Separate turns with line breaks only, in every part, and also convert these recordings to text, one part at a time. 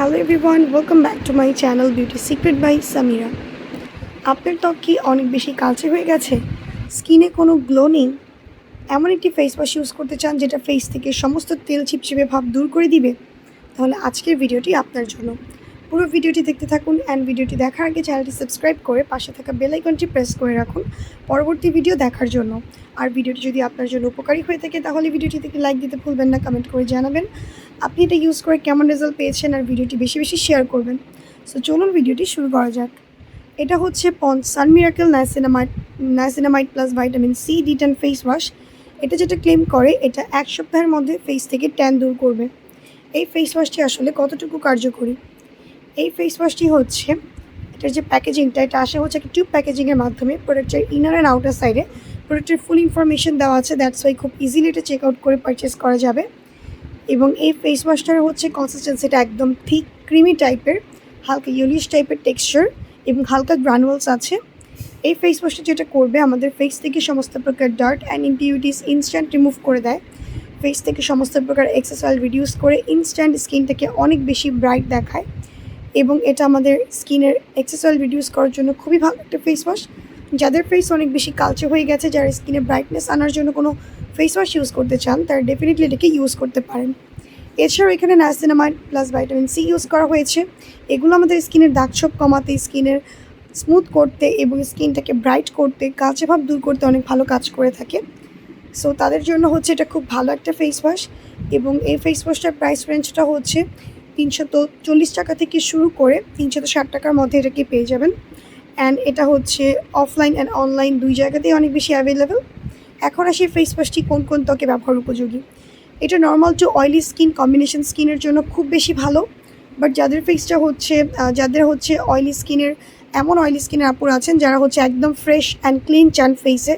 Hello everyone welcome back to my channel beauty secret by Samira আপনার ত্বক কি অনেক বেশি কালচে হয়ে গেছে? স্কিনে কোনো গ্লো নেই? এমন একটি ফেস ওয়াশ ইউজ করতে চান যেটা ফেস থেকে সমস্ত তেল চিপচিপে ভাব দূর করে দিবে? তাহলে আজকের ভিডিওটি আপনার জন্য। পুরো ভিডিওটি দেখতে থাকুন অ্যান্ড ভিডিওটি দেখার আগে চ্যানেলটি সাবস্ক্রাইব করে পাশে থাকা বেল আইকনটি প্রেস করে রাখুন পরবর্তী ভিডিও দেখার জন্য। আর ভিডিওটি যদি আপনার জন্য উপকারী হয়ে থাকে তাহলে ভিডিওটি থেকে লাইক দিতে ভুলবেন না কমেন্ট করে জানাবেন। আপনি এটা ইউজ করে কেমন রেজাল্ট পেয়েছেন আর ভিডিওটি বেশি বেশি শেয়ার করবেন। সো চলুন ভিডিওটি শুরু করা যাক। এটা হচ্ছে Pond's sun miracle niacinamide niacinamide plus vitamin C D ten face wash এটা যেটা ক্লেম করে, এটা এক সপ্তাহের মধ্যে ফেস থেকে ট্যান দূর করবে। এই ফেস ওয়াশটি আসলে কতটুকু কার্যকরী? এই ফেস ওয়াশটি হচ্ছে, এটার যে প্যাকেজিংটা এটা আসে হচ্ছে একটা টিউব প্যাকেজিংয়ের মাধ্যমে। প্রোডাক্টের ইনার অ্যান্ড আউটার সাইডে প্রোডাক্টের ফুল ইনফরমেশন দেওয়া আছে। দ্যাটস ওয়াই খুব ইজিলি এটা চেক আউট করে পারচেস করা যাবে। এবং এই ফেস ওয়াশটার হচ্ছে কনসিস্টেন্সিটা একদম থিক ক্রিমি টাইপের হালকা ইউলিশ টাইপের টেক্সচার এবং হালকা গ্রানুয়ালস আছে। এই ফেস ওয়াশটা যেটা করবে, আমাদের ফেস থেকে সমস্ত প্রকার dirt and impurities instant remove করে দেয়। ফেস থেকে সমস্ত প্রকার এক্সেস অয়েল রিডিউস করে ইনস্ট্যান্ট স্কিনটাকে অনেক বেশি ব্রাইট দেখায় এবং এটা আমাদের স্কিনের এক্সেস অয়েল রিডিউস করার জন্য খুবই ভালো একটা ফেস ওয়াশ যাদের ফেস অনেক বেশি কালচে হয়ে গেছে, যারা স্কিনে ব্রাইটনেস আনার জন্য কোনো ফেস ওয়াশ ইউজ করতে চান, তারা ডেফিনেটলি এটাকে ইউজ করতে পারেন। এছাড়াও এখানে niacinamide plus vitamin C use করা হয়েছে। এগুলো আমাদের স্কিনের দাগছোপ কমাতে স্কিনের স্মুথ করতে এবং স্কিনটাকে ব্রাইট করতে, কালচে ভাব দূর করতে অনেক ভালো কাজ করে থাকে। সো তাদের জন্য হচ্ছে এটা খুব ভালো একটা ফেস ওয়াশ এবং এই ফেস ওয়াশটার প্রাইস রেঞ্জটা হচ্ছে তিনশত চল্লিশ টাকা থেকে শুরু করে তিনশত ষাট টাকার মধ্যে এটাকে পেয়ে যাবেন। অ্যান্ড এটা হচ্ছে অফলাইন অ্যান্ড অনলাইন দুই জায়গাতেই অনেক বেশি অ্যাভেলেবেল এখন আসি ফেস ওয়াশটি কোন কোন ত্বকে ব্যবহার উপযোগী। এটা normal to oily skin combination স্কিনের জন্য খুব বেশি ভালো। বাট যাদের ফেসটা হচ্ছে যাদের হচ্ছে অয়েলি স্কিনের এমন অয়েলি স্কিনের আপুর আছেন যারা হচ্ছে একদম ফ্রেশ অ্যান্ড ক্লিন চান ফেসে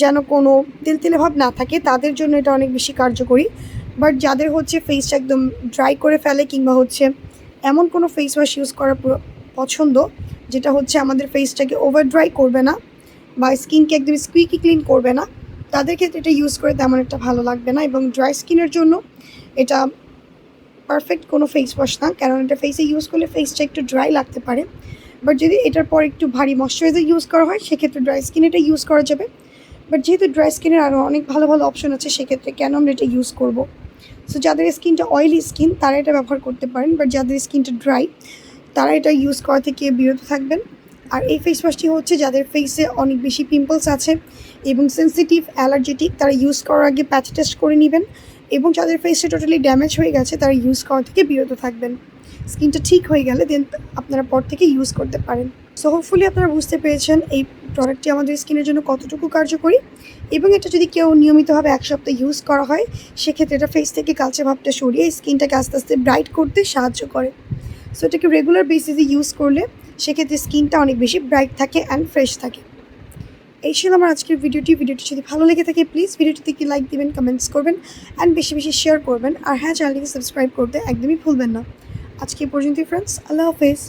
যেন কোনো তেল তেলে ভাব না থাকে, তাদের জন্য এটা অনেক বেশি কার্যকরী। বাট যাদের হচ্ছে ফেসটা একদম ড্রাই করে ফেলে কিংবা হচ্ছে এমন কোনো ফেস ওয়াশ ইউজ করা পছন্দ যেটা হচ্ছে আমাদের ফেসটাকে ওভার ড্রাই করবে না বা স্কিনকে একদম স্কুইকি ক্লিন করবে না, তাদের ক্ষেত্রে এটা ইউজ করে তেমন একটা ভালো লাগবে না এবং ড্রাই স্কিনের জন্য এটা পারফেক্ট কোনো ফেস ওয়াশ না, কারণ এটা ফেসে ইউজ করলে ফেসটা একটু ড্রাই লাগতে পারে। বাট যদি এটার পর একটু ভারী ময়শ্চারাইজার ইউজ করা হয়, সেক্ষেত্রে ড্রাই স্কিন এটা ইউজ করা যাবে। বাট যেহেতু ড্রাই স্কিনের আরও অনেক ভালো ভালো অপশন আছে, সেক্ষেত্রে কেন আমরা এটা ইউজ করব? সো যাদের স্কিনটা অয়েলি স্কিন তারা এটা ব্যবহার করতে পারেন বাট যাদের স্কিনটা ড্রাই তারা এটা ইউজ করা থেকে বিরত থাকবেন। আর এই ফেস ওয়াশটি হচ্ছে যাদের ফেসে অনেক বেশি পিম্পলস আছে এবং সেন্সিটিভ অ্যালার্জেটিক তারা ইউজ করার আগে প্যাচ টেস্ট করে নেবেন এবং যাদের ফেসটা টোটালি ড্যামেজ হয়ে গেছে, তারা ইউজ করা থেকে বিরত থাকবেন। স্কিনটা ঠিক হয়ে গেলে দেন আপনারা পর থেকে ইউজ করতে পারেন। সো হোপফুলি আপনারা বুঝতে পেরেছেন এই প্রোডাক্টটি আমাদের স্কিনের জন্য কতটুকু কার্যকরী এবং এটা যদি কেউ নিয়মিতভাবে এক সপ্তাহ ইউজ করা হয়, সেক্ষেত্রে এটা ফেস থেকে কালচে ভাবটা সরিয়ে স্কিনটাকে আস্তে আস্তে ব্রাইট করতে সাহায্য করে। সো এটাকে রেগুলার বেসিসে ইউজ করলে সেক্ষেত্রে স্কিনটা অনেক বেশি ব্রাইট থাকে অ্যান্ড ফ্রেশ থাকে। এই ছিল আমার আজকের ভিডিওটি ভিডিওটি যদি ভালো লেগে থাকে প্লিজ ভিডিওটিতে কি লাইক দিবেন কমেন্টস করবেন অ্যান্ড বেশি বেশি শেয়ার করবেন। আর হ্যাঁ চ্যানেলটিকে সাবস্ক্রাইব করতে একদমই ভুলবেন না। আজকে পর্যন্তই ফ্রেন্ডস আল্লাহ হাফেজ।